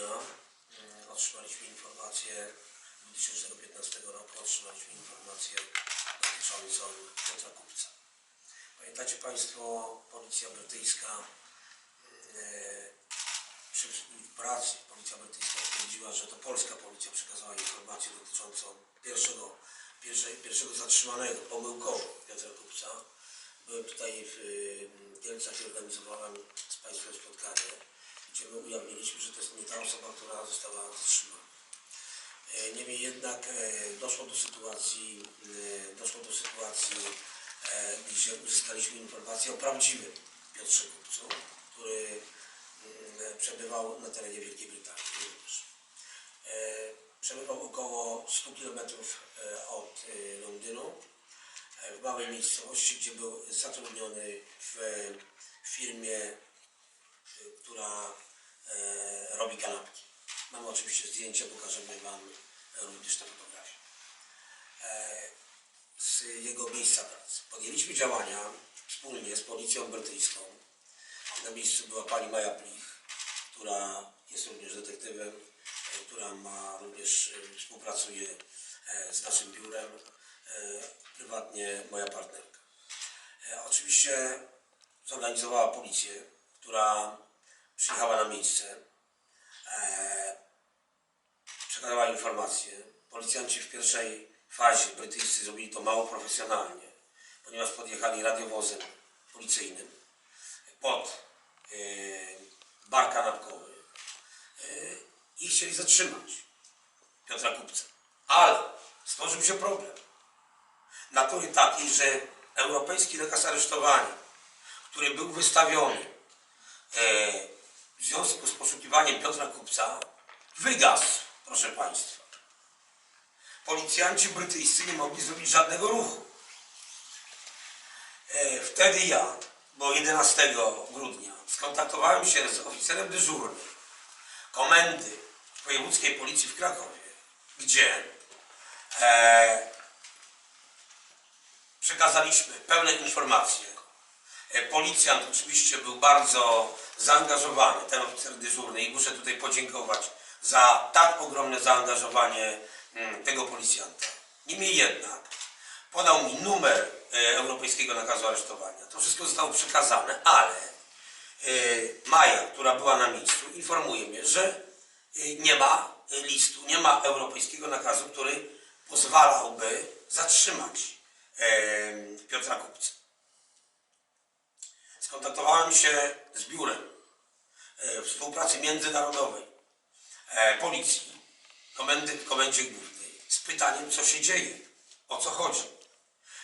grudnia mm, otrzymaliśmy informację, 2015 roku otrzymaliśmy informację dotyczącą Piotra Kupca. Pamiętacie Państwo, policja brytyjska e, przy pracy policja brytyjska stwierdziła, że to polska policja przekazała informację dotyczącą pierwszego, pierwszej, pierwszego zatrzymanego pomyłkowo Piotra Kupca. Byłem tutaj w y, Kielcach i organizowałem z Państwem spotkanie, gdzie my ujawniliśmy, że to jest nie ta osoba, która została zatrzymana. E, Niemniej jednak e, doszło do sytuacji, e, doszło do sytuacji, gdzie uzyskaliśmy informację o prawdziwym Piotrze Kupcu, który mm, przebywał na terenie Wielkiej Brytanii Przebywał około 100 km od Londynu, w małej miejscowości, gdzie był zatrudniony w firmie, e, która e, robi kanapki. Mamy oczywiście zdjęcia, pokażemy Wam również te fotografie. Z jego miejsca pracy. Podjęliśmy działania wspólnie z policją brytyjską. Na miejscu była pani Maja Plich, która jest również detektywem, e, która ma również e, współpracuje e, z naszym biurem, prywatnie moja partnerka. Oczywiście zorganizowała policję, która przyjechała na miejsce, przekazała informacje. Policjanci w pierwszej fazie brytyjscy zrobili to mało profesjonalnie, ponieważ podjechali radiowozem policyjnym pod e, bar kanapkowy e, i chcieli zatrzymać Piotra Kupca. Ale stworzył się problem. Natury takiej, że europejski nakaz aresztowania, który był wystawiony e, w związku z poszukiwaniem Piotra Kupca, wygasł, proszę Państwa. Policjanci brytyjscy nie mogli zrobić żadnego ruchu. E, Wtedy ja, bo 11 grudnia, skontaktowałem się z oficerem dyżurnym komendy wojewódzkiej policji w Krakowie, gdzie e, przekazaliśmy pełne informacje. E, Policjant oczywiście był bardzo zaangażowany, ten oficer dyżurny i muszę tutaj podziękować za tak ogromne zaangażowanie mm, tego policjanta. Niemniej jednak podał mi numer e, europejskiego nakazu aresztowania. To wszystko zostało przekazane, ale e, Maja, która była na miejscu, informuje mnie, że e, nie ma listu, nie ma europejskiego nakazu, który pozwalałby zatrzymać Piotra Kupca. Skontaktowałem się z biurem współpracy międzynarodowej policji, komendy, komendzie głównej z pytaniem, co się dzieje, o co chodzi.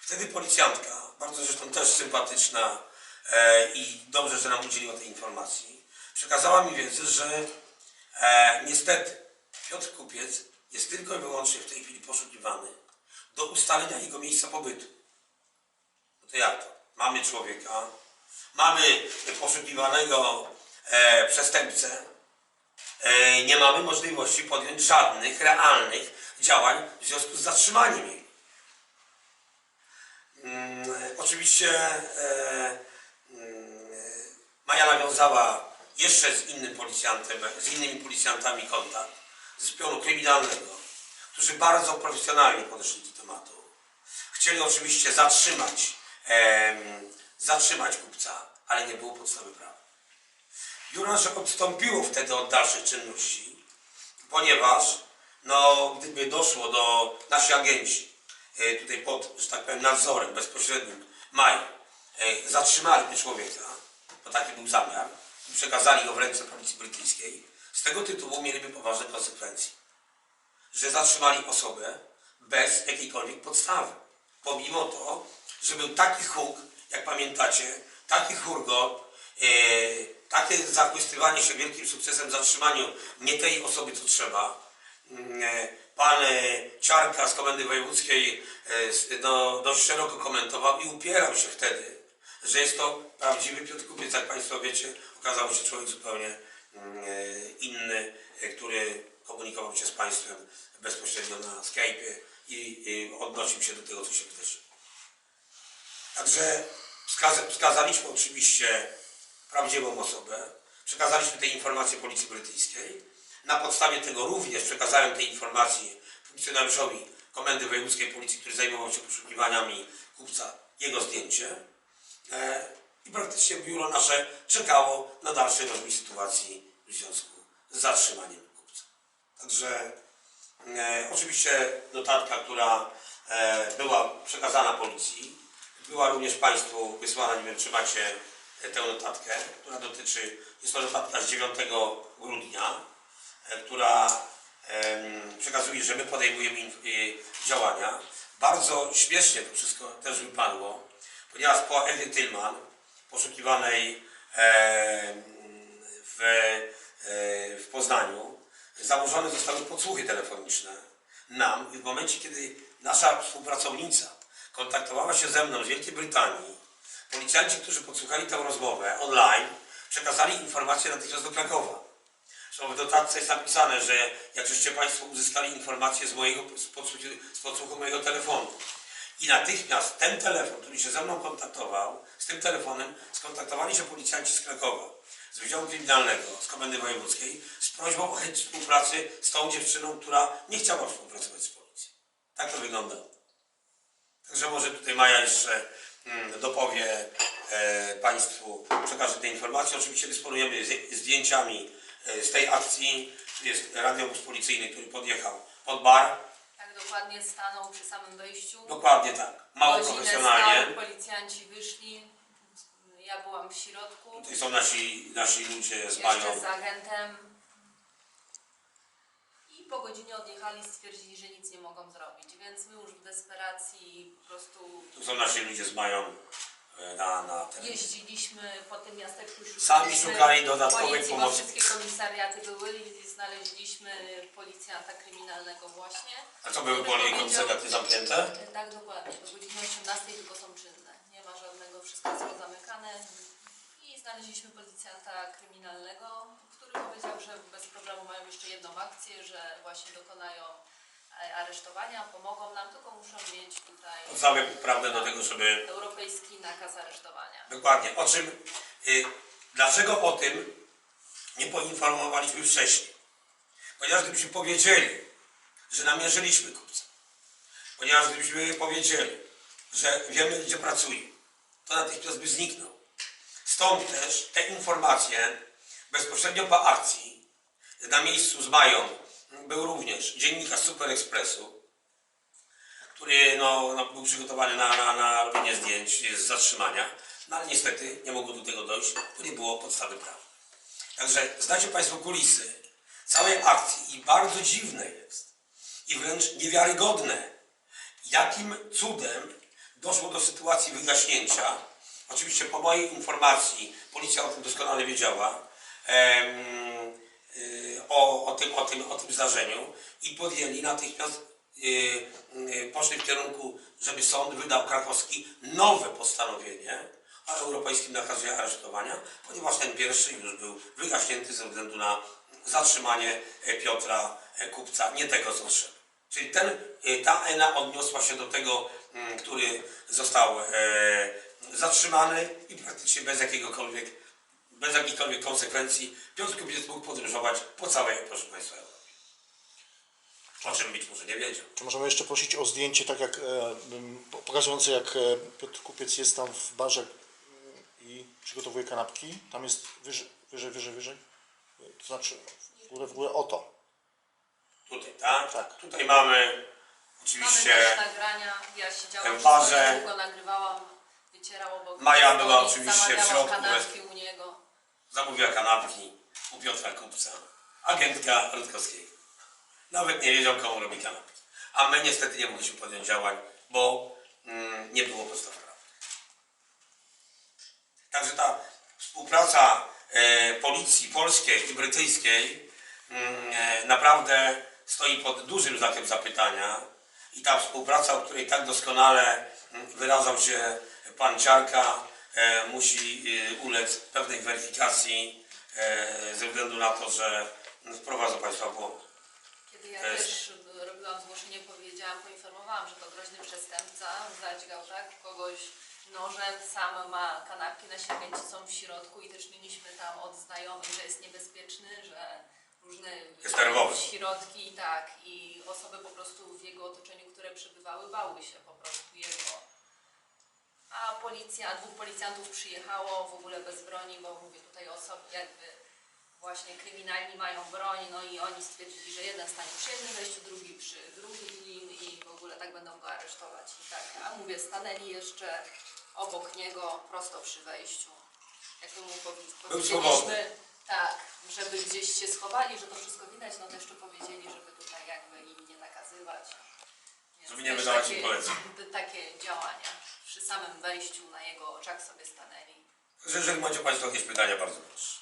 Wtedy policjantka, bardzo zresztą też sympatyczna e, i dobrze, że nam udzieliła tej informacji, przekazała mi wiedzę, że e, niestety Piotr Kupiec jest tylko i wyłącznie w tej chwili poszukiwany do ustalenia jego miejsca pobytu. No to jak to? Mamy człowieka, mamy poszukiwanego e, przestępcę, e, nie mamy możliwości podjąć żadnych realnych działań w związku z zatrzymaniem jego. Mm, oczywiście e, mm, Maja nawiązała jeszcze z innym policjantem, z innymi policjantami kontakt z pionu kryminalnego, którzy bardzo profesjonalnie podeszli do tematu. Chcieli oczywiście zatrzymać, zatrzymać kupca, ale nie było podstawy prawnej. Biuro nasze odstąpiło wtedy od dalszych czynności, ponieważ no, gdyby doszło do nasi agenci e, tutaj pod, że tak powiem, nadzorem bezpośrednim maj, e, zatrzymaliby człowieka, bo taki był zamiar, i przekazali go w ręce policji brytyjskiej, z tego tytułu mieliby poważne konsekwencje. Że zatrzymali osobę bez jakiejkolwiek podstawy. Pomimo to, że był taki huk, jak pamiętacie, taki hurgot, e, takie zachwystywanie się wielkim sukcesem zatrzymaniu nie tej osoby, co trzeba. Mm, e, Pan e, Ciarka z Komendy Wojewódzkiej no, dość szeroko komentował i upierał się wtedy, że jest to prawdziwy Piotr Kupiec, jak Państwo wiecie, okazał się człowiek zupełnie mm, inny, który komunikował się z Państwem bezpośrednio na Skype'ie i, i odnosił się do tego, co się wydarzyło. Także wskaza, wskazaliśmy oczywiście prawdziwą osobę, przekazaliśmy te informacje policji brytyjskiej, Na podstawie tego również przekazałem te informacje funkcjonariuszowi Komendy Wojewódzkiej Policji, który zajmował się poszukiwaniami kupca, jego zdjęcie. E, I praktycznie biuro nasze czekało na dalszy rozwój sytuacji w związku z zatrzymaniem kupca. Także e, oczywiście notatka, która e, była przekazana policji, była również Państwu wysłana, nie wiem czy macie tę notatkę, która dotyczy, jest to notatka z 9 grudnia, e, która przekazuje, że my podejmujemy y, działania. Bardzo śmiesznie to wszystko też wypadło, ponieważ po Ewie Tylman, poszukiwanej w, e, w Poznaniu, założone zostały podsłuchy telefoniczne nam i w momencie, kiedy nasza współpracownica kontaktowała się ze mną z Wielkiej Brytanii, policjanci, którzy podsłuchali tę rozmowę online, przekazali informację natychmiast do Krakowa. Zresztą w dotatce jest napisane, że jak żeście Państwo uzyskali informację z, mojego, z, podsłuchu, z podsłuchu mojego telefonu. I natychmiast ten telefon, który się ze mną kontaktował, z tym telefonem skontaktowali się policjanci z Krakowa, z Wydziału Kryminalnego, z Komendy Wojewódzkiej, z prośbą o chęć współpracy z tą dziewczyną, która nie chciała współpracować z policją. Tak to wyglądało. Także może tutaj Maja jeszcze dopowie e, Państwu, przekaże te informacje. Oczywiście dysponujemy zdjęciami e, z tej akcji. Jest radiowóz policyjny, który podjechał pod bar. Tak dokładnie stanął przy samym wejściu. Dokładnie tak. Mało Godzinę profesjonalnie. stał, policjanci wyszli. Ja byłam w środku. Tutaj są nasi, nasi ludzie z Jeszcze Mają. z agentem. I po godzinie odjechali, stwierdzili, że nic nie mogą zrobić. Więc my już w desperacji po prostu Tu są nasi ludzie z Mają e, na, na ten. jeździliśmy po tym miasteczku. Sami szukaliśmy szukali dodatkowej policji, bo pomocy. wszystkie komisariaty były i znaleźliśmy policjanta kryminalnego właśnie. A co były poli komisariaty zamknięte? Tak, dokładnie. Do godziny 18 tylko są czynne. Nie ma żadnego, wszystko jest pozamykane. I znaleźliśmy policjanta kryminalnego, który powiedział, że bez problemu mają jeszcze jedną akcję, że właśnie dokonają e, aresztowania, pomogą nam, tylko muszą mieć tutaj Podstawy prawne do tego, żeby europejski nakaz aresztowania. Dokładnie. O czym, y, dlaczego o tym nie poinformowaliśmy wcześniej? Ponieważ gdybyśmy powiedzieli, że namierzyliśmy kupca, ponieważ gdybyśmy powiedzieli, że wiemy, gdzie pracuje, to natychmiast by zniknął. Stąd też te informacje bezpośrednio po akcji na miejscu z Mają był również dziennikarz Super Expressu, który no, no, był przygotowany na, na, na robienie zdjęć z zatrzymania, no ale niestety nie mogło do tego dojść, bo nie było podstawy prawnej. Także znacie Państwo kulisy całej akcji i bardzo dziwne jest i wręcz niewiarygodne, jakim cudem doszło do sytuacji wygaśnięcia. Oczywiście po mojej informacji policja o tym doskonale wiedziała, o, o, tym, o, tym, o tym zdarzeniu i podjęli natychmiast, y, y, poszli w kierunku, żeby sąd wydał krakowski nowe postanowienie o europejskim nakazie aresztowania, ponieważ ten pierwszy już był wygaśnięty ze względu na zatrzymanie Piotra Kupca, nie tego co trzeba. Czyli ten, y, ta ENA odniosła się do tego, mm, który został e, zatrzymany i praktycznie bez jakiegokolwiek, jakichkolwiek konsekwencji Piotr Kupiec mógł podróżować po całej, proszę Państwa, Europie. O czym być może nie wiedział. To możemy jeszcze prosić o zdjęcie, tak jak e, pokazujące jak e, Piotr Kupiec jest tam w barze mm, i przygotowuje kanapki. Tam jest wyżej, wyżej, wyżej, wyżej. To znaczy w górę, w górę, oto. Tutaj, tak? Tak. Tutaj mamy Mamy oczywiście też nagrania. Ja siedziałam w barze. długo nagrywałam, obok Maja była oczywiście w środku, kanapki u niego. Zamówiła kanapki u Piotra Kupca, agentka Rutkowskiego. Nawet nie wiedział, komu robi kanapki. A my niestety nie mogliśmy podjąć działań, bo mm, nie było podstaw prawnych. Także ta współpraca e, policji polskiej i brytyjskiej mm, e, naprawdę stoi pod dużym znakiem zapytania. I ta współpraca, o której tak doskonale mm, wyrażał się pan Ciarka, musi e, ulec pewnej weryfikacji e, ze względu na to, że wprowadza państwa błąd. Kiedy ja też robiłam zgłoszenie, powiedziałam, poinformowałam, że to groźny przestępca, zadźgał tak, kogoś nożem, sam ma kanapki na śmieci, są w środku i też mieliśmy tam od znajomych, że jest niebezpieczny, że różne środki, tak, i osoby po prostu w jego otoczeniu, które przebywały, bały się po prostu jego. A policja, dwóch policjantów przyjechało w ogóle bez broni, bo mówię tutaj osoby jakby właśnie kryminalni mają broń, no i oni stwierdzili, że jeden stanie przy jednym wejściu, drugi przy drugim i w ogóle tak będą go aresztować i tak. A mówię, stanęli jeszcze obok niego, prosto przy wejściu. Jak to mu powiedzieliśmy, tak, żeby gdzieś się schowali, że to wszystko widać, no to jeszcze powiedzieli, żeby tutaj jakby im nie nakazywać. Więc Żeby nie wydawać im poleceń. Takie działania. Przy samym wejściu na jego oczach sobie stanęli. Jeżeli macie Państwo jakieś pytania, bardzo proszę.